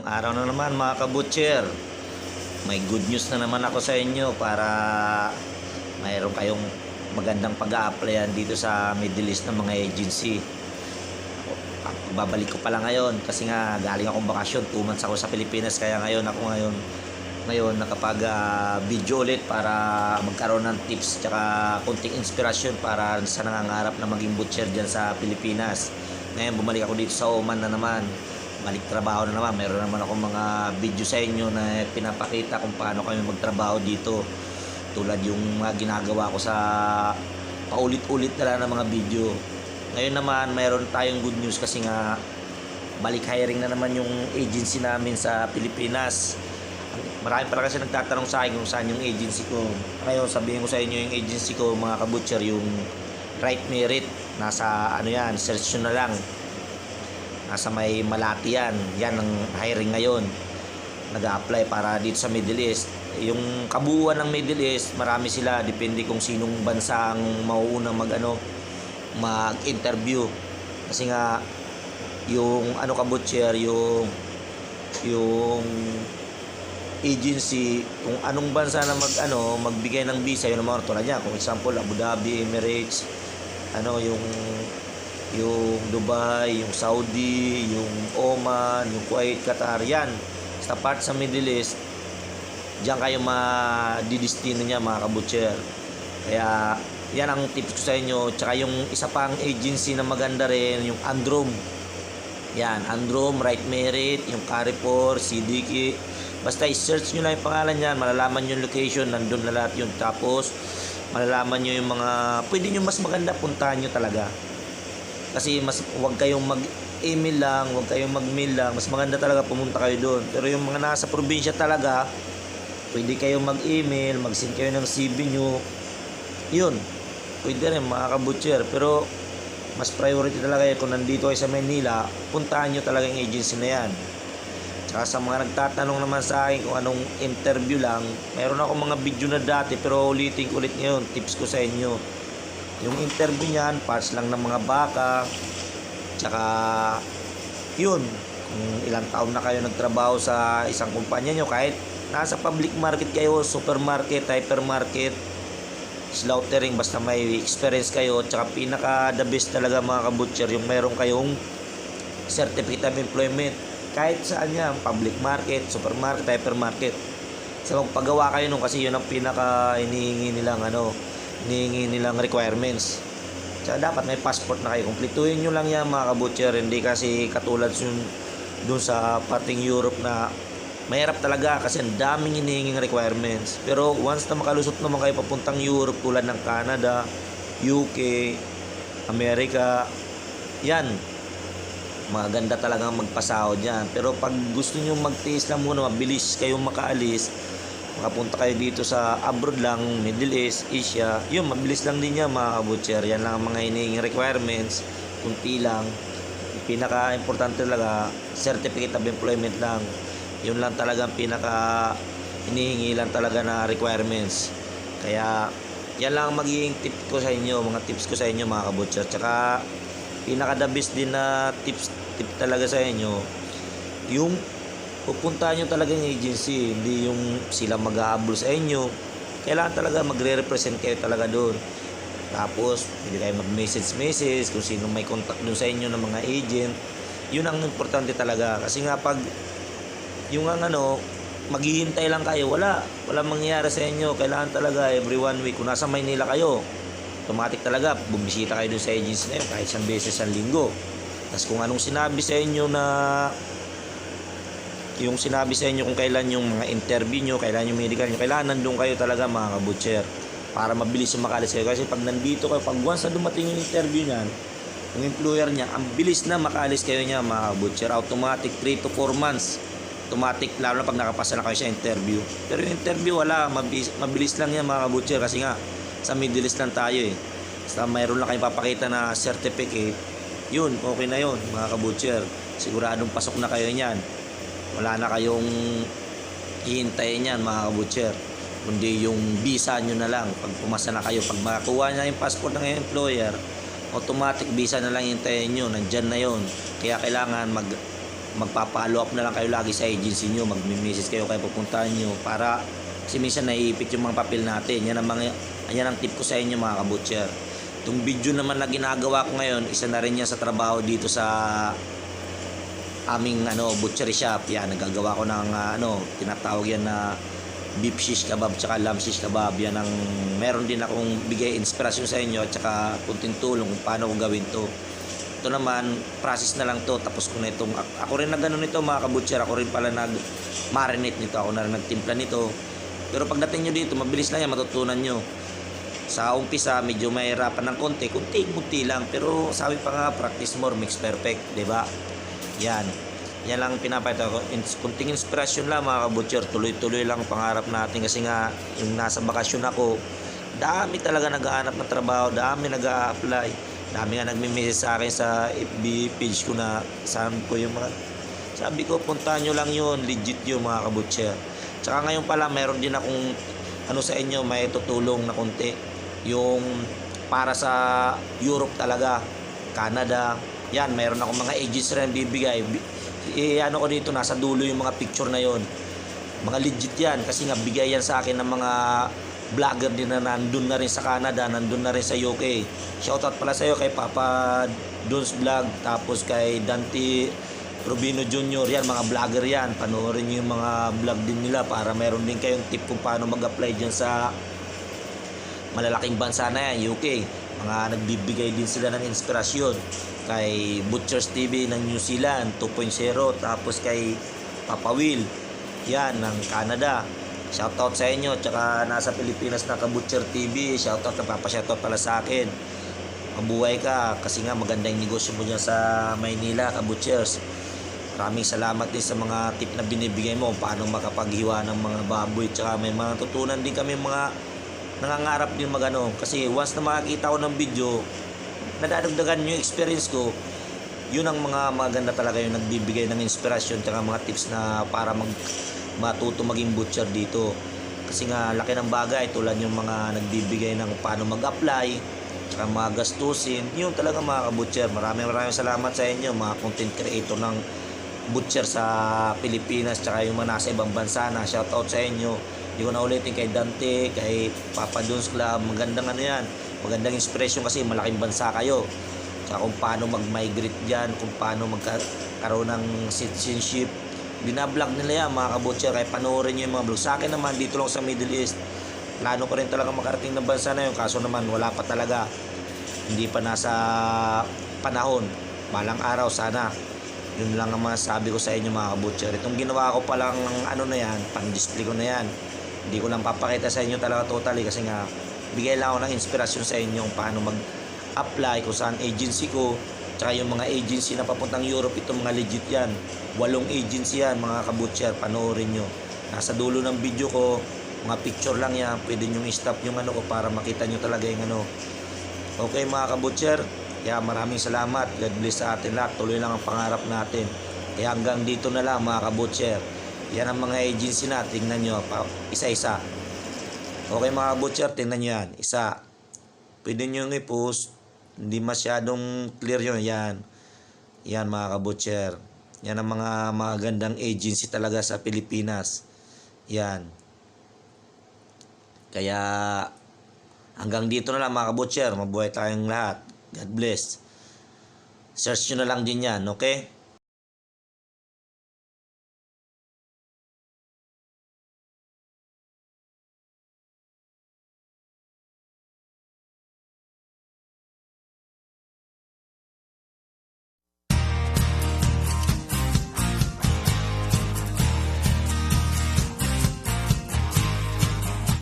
Araw na naman mga kabutcher. May good news na naman ako sa inyo para mayroon kayong magandang pag-a-applyan dito sa Middle East ng mga agency. Babalik ko pala ngayon kasi nga galing akong bakasyon. 2 months ako sa Pilipinas kaya ngayon ako ngayon ngayon nakapag ah, video ulit para magkaroon ng tips tsaka konting inspirasyon para sa nangangarap na maging butcher dyan sa Pilipinas. Ngayon bumalik ako dito sa Oman na naman balik trabaho na naman. Meron naman ako mga video sa inyo na pinapakita kung paano kami magtrabaho dito. Tulad yung mga ginagawa ko sa paulit-ulit na lang ng mga video. Ngayon naman, mayroon tayong good news kasi nga balik hiring na naman yung agency namin sa Pilipinas. Marami pala kasi nagtatanong sa akin kung saan yung agency ko. Ngayon, sabihin ko sa inyo yung agency ko, mga kabutcher, yung Right Merit. Nasa ano yan, search nyo na lang nasa may Malati yan. Yan ang hiring ngayon. Nag-apply para dito sa Middle East. Yung kabuuan ng Middle East, marami sila. Depende kung sinong bansa ang mauuna mag, ano, mag-interview. Kasi nga, yung ano ka butcher, yung yung agency kung anong bansa na mag ano magbigay ng visa yun naman tulad niya kung example Abu Dhabi Emirates ano yung yung Dubai, yung Saudi, yung Oman, yung Kuwait, Qatar, yan. Sa part sa Middle East, diyan kayo madidistino niya mga kabutcher. Kaya yan ang tips ko sa inyo. Tsaka yung isa pang agency na maganda rin, yung Androm. Yan, Androm, Right Merit, yung Carrefour, CDK. Basta i-search nyo lang yung pangalan niyan, malalaman yung location, nandun na lahat yun. Tapos, malalaman nyo yung mga, pwede nyo mas maganda, puntahan nyo talaga kasi mas wag kayong mag-email lang, wag kayong mag-mail lang. Mas maganda talaga pumunta kayo doon. Pero yung mga nasa probinsya talaga, pwede kayong mag-email, mag-send kayo ng CV nyo. Yun. Pwede rin mga kabutcher. Pero mas priority talaga yun kung nandito kayo sa Manila, puntahan nyo talaga yung agency na yan. Tsaka sa mga nagtatanong naman sa akin kung anong interview lang, mayroon ako mga video na dati pero ulitin ko ulit ngayon, tips ko sa inyo. Yung interview niyan, parts lang ng mga baka. Tsaka, yun. Kung ilang taon na kayo nagtrabaho sa isang kumpanya nyo, kahit nasa public market kayo, supermarket, hypermarket, slaughtering, basta may experience kayo. Tsaka pinaka the best talaga mga kabutcher, yung meron kayong certificate of employment. Kahit saan yan, public market, supermarket, hypermarket. So magpagawa kayo nung kasi yun ang pinaka inihingi nilang ano, hinihingi nilang requirements. Tsaka dapat may passport na kayo. Kumpletuhin nyo lang yan mga kabutcher. Hindi kasi katulad yung dun sa parting Europe na mahirap talaga kasi ang daming hinihinging requirements. Pero once na makalusot naman kayo papuntang Europe tulad ng Canada, UK, Amerika, yan. Maganda talaga magpasahod yan. Pero pag gusto nyo magtiis lang muna, mabilis kayong makaalis, makapunta kayo dito sa abroad lang, Middle East, Asia, yun, mabilis lang din yan mga kabutcher. Yan lang ang mga hinihinging requirements, kunti lang. Pinaka-importante talaga, certificate of employment lang. Yun lang talaga ang pinaka hinihingi lang talaga na requirements. Kaya, yan lang ang magiging tip ko sa inyo, mga tips ko sa inyo mga kabutcher. Tsaka, pinaka the best din na tips tip talaga sa inyo, yung pupuntahan nyo talaga yung agency, hindi yung sila mag-ahabol sa inyo. Kailangan talaga magre-represent kayo talaga doon. Tapos, pwede kayo mag-message-message kung sino may contact doon sa inyo ng mga agent. Yun ang importante talaga. Kasi nga pag yung ang ano, maghihintay lang kayo, wala. Wala mangyayari sa inyo. Kailangan talaga every one week. Kung nasa Maynila kayo, automatic talaga, bumisita kayo doon sa agency na yun kahit isang beses sa linggo. Tapos kung anong sinabi sa inyo na yung sinabi sa inyo kung kailan yung mga interview nyo, kailan yung medical nyo, kailangan nandun kayo talaga mga kabutcher para mabilis makalis kayo. Kasi pag nandito kayo, pag once na dumating yung interview niyan, yung employer niya, ang bilis na makalis kayo niya mga kabutcher. Automatic 3 to 4 months. Automatic, lalo na pag nakapasa na kayo sa interview. Pero yung interview, wala. Mabilis, mabilis lang yan mga kabutcher kasi nga, sa Middle East lang tayo eh. Basta mayroon lang kayong papakita na certificate, yun, okay na yun mga kabutcher. Siguradong pasok na kayo niyan wala na kayong hihintayin yan mga kabutcher kundi yung visa nyo na lang. Pag pumasa na kayo pag makakuha na yung passport ng employer automatic visa na lang hintayin nyo. Nandyan na yon kaya kailangan mag magpa-follow up na lang kayo lagi sa agency nyo, magmi-message kayo kayo pupuntahan nyo para kasi minsan naiipit yung mga papel natin. Yan ang, mga, yan ang tip ko sa inyo mga kabutcher. Itong video naman na ginagawa ko ngayon, isa na rin yan sa trabaho dito sa aming ano butchery shop. Yan, nagagawa ko ng ah, ano, tinatawag yan na beef shish kebab tsaka lamb shish kebab. Yan ang meron din akong bigay inspirasyon sa inyo tsaka kunting tulong kung paano ko gawin to. Ito naman, process na lang to. Tapos ko na itong, ako rin na ganun nito mga kabutcher. Ako rin pala nag marinate nito. Ako na rin nagtimpla nito. Pero pagdating nyo dito, mabilis lang yan, matutunan nyo. Sa umpisa, medyo mahirapan ng konti. Kunti-kunti lang. Pero sabi pa nga, practice more makes perfect. 'di ba? Yan. Yan lang pinapakita ko. Kunting inspirasyon lang mga kabutcher. Tuloy-tuloy lang ang pangarap natin. Kasi nga, yung nasa bakasyon ako, dami talaga nag-aanap ng trabaho. Dami nag apply Dami nga nagme-message sa akin sa FB page ko na sabi ko yung mga sabi ko puntahan nyo lang yun legit yun mga kabutcher tsaka ngayon pala meron din akong ano sa inyo may tutulong na konti yung para sa Europe talaga Canada yan meron akong mga agents rin bibigay Bi- eh, ano ko dito nasa dulo yung mga picture na yon mga legit yan kasi nga bigay yan sa akin ng mga vlogger din na nandun na rin sa Canada, nandun na rin sa UK. Shoutout pala sa iyo kay Papa Duns Vlog, tapos kay Dante Rubino Jr. Yan, mga vlogger yan. Panoorin niyo yung mga vlog din nila para meron din kayong tip kung paano mag-apply dyan sa malalaking bansa na yan, UK. Mga nagbibigay din sila ng inspirasyon kay Butchers TV ng New Zealand 2.0 tapos kay Papa Will yan ng Canada. Shoutout sa inyo tsaka nasa Pilipinas na ka Butcher TV shoutout na papashoutout pala sa akin. Mabuhay ka kasi nga magandang negosyo mo dyan sa Maynila ka Butchers. Maraming salamat din sa mga tip na binibigay mo paano makapaghiwa ng mga baboy tsaka may mga tutunan din kami mga nangangarap din magano. Kasi once na makakita ko ng video nadadagdagan yung experience ko yun ang mga maganda talaga yung nagbibigay ng inspirasyon tsaka mga tips na para mag matuto maging butcher dito. Kasi nga laki ng bagay tulad yung mga nagbibigay ng paano mag-apply tsaka mga gastusin yun talaga mga kabutcher. Maraming maraming salamat sa inyo mga content creator ng butcher sa Pilipinas tsaka yung mga nasa ibang bansa na shoutout sa inyo. Hindi ko na ulitin kay Dante kay Papa Duns Club magandang ano yan magandang inspiration kasi malaking bansa kayo. Tsaka kung paano mag-migrate dyan kung paano magkaroon ng citizenship. Binablog nila yan mga kabutcher kaya panoorin nyo yung mga vlog sa akin naman dito lang sa Middle East plano ko rin talaga makarating ng bansa na yun. Kaso naman wala pa talaga. Hindi pa nasa panahon. Balang araw sana. Yun lang ang masasabi ko sa inyo mga kabutcher itong ginawa ko palang ano na yan pang display ko na yan. Hindi ko lang papakita sa inyo talaga totally kasi nga bigay lang ako ng inspirasyon sa inyo kung paano mag apply kung saan agency ko tsaka yung mga agency na papuntang Europe ito mga legit yan. Walong agency yan mga kabutcher panoorin nyo. Nasa dulo ng video ko mga picture lang yan. Pwede nyo i-stop yung ano ko para makita nyo talaga yung ano. Okay mga kabutcher kaya maraming salamat. God bless sa atin lahat. Tuloy lang ang pangarap natin. Kaya hanggang dito na lang mga kabutcher yan ang mga agency na. Tingnan nyo isa-isa okay mga kabutcher tingnan nyo yan. Isa. Pwede nyo i-post. Hindi masyadong clear yun. Yan. Yan mga kabutcher yan ang mga magandang agency talaga sa Pilipinas. Yan. Kaya hanggang dito na lang mga kabutcher mabuhay tayong lahat. God bless. Search nyo na lang din yan okay